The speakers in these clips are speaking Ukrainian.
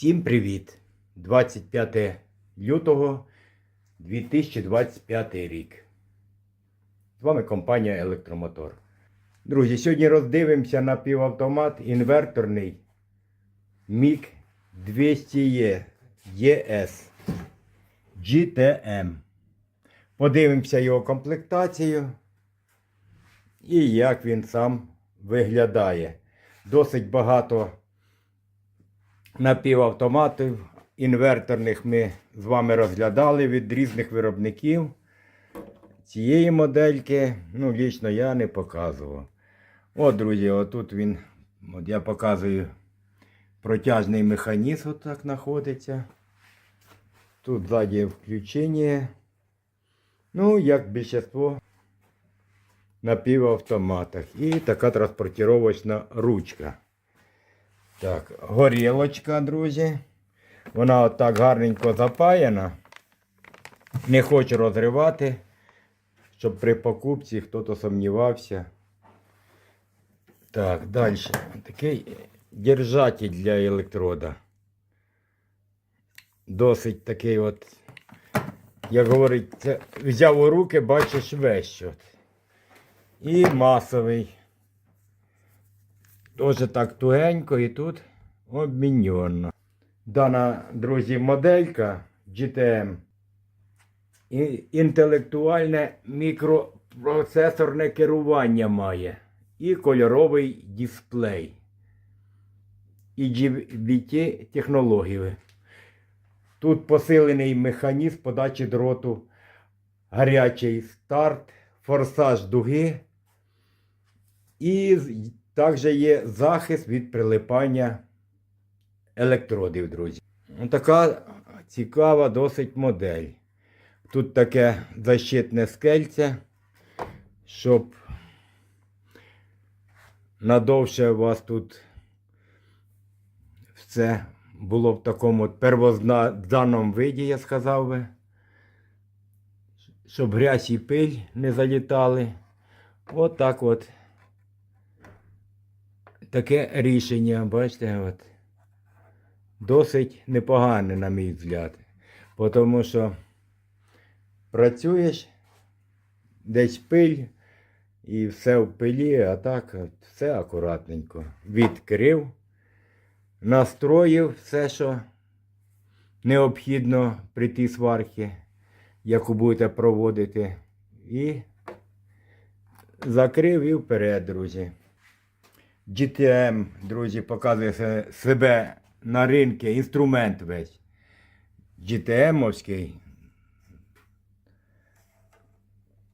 Всім привіт! 25 лютого 2025 рік. З вами компанія Електромотор. Друзі, сьогодні роздивимося на півавтомат інверторний MIG 200E ES GTM. Подивимося його комплектацію і як він сам виглядає. Досить багато напівавтоматів інверторних ми з вами розглядали від різних виробників. Цієї модельки, ну, лічно я не показував. От, друзі, отут він, от я показую протяжний механізм, отак знаходиться. Тут ззаді включення. Ну, як більшість на півавтоматах. І така транспортировочна ручка. Так, горілочка, друзі. Вона отак гарненько запаяна. Не хочу розривати, щоб при покупці хтось сумнівався. Так, далі. Такий держатель для електрода. Досить такий от, як говорить, взяв у руки, бачиш весь. І масовий. Тоже так тугенько і тут обміньоно. Дана, друзі, моделька GTM. Інтелектуальне мікропроцесорне керування має. І кольоровий дисплей. І GBT технології. Тут посилений механізм подачі дроту, гарячий старт, форсаж дуги. І також є захист від прилипання електродів, друзі. Ну, Така цікава досить модель. Тут таке защитне скельце, щоб надовше у вас тут все було в такому от первозданному виді, я сказав би. Щоб грязь і пиль не залітали. От так от таке рішення, бачите, от, досить непогане, на мій взгляд. Тому що працюєш, десь пиль, і все в пилі, а так все акуратненько. Відкрив, настроїв все, що необхідно при тій сварці, яку будете проводити, і закрив і вперед, друзі. GTM, друзі, показує себе на ринку, інструмент весь. GTM-овський.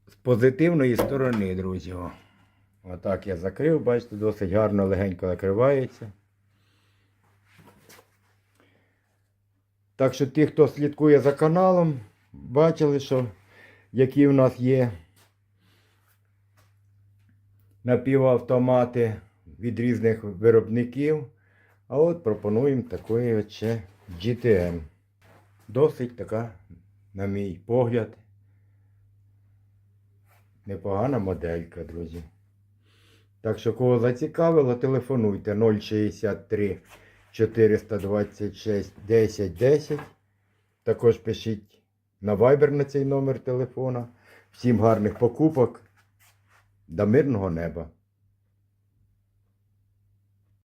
З позитивної сторони, друзі. Отак я закрив, бачите, досить гарно легенько закривається. Так що ті, хто слідкує за каналом, бачили, що які в нас є напівавтомати від різних виробників. А от пропонуємо такої ще GTM. Досить така, на мій погляд, непогана моделька, друзі. Так що, кого зацікавило, телефонуйте 063 426 10 10. Також пишіть на Viber на цей номер телефона. Всім гарних покупок. До мирного неба!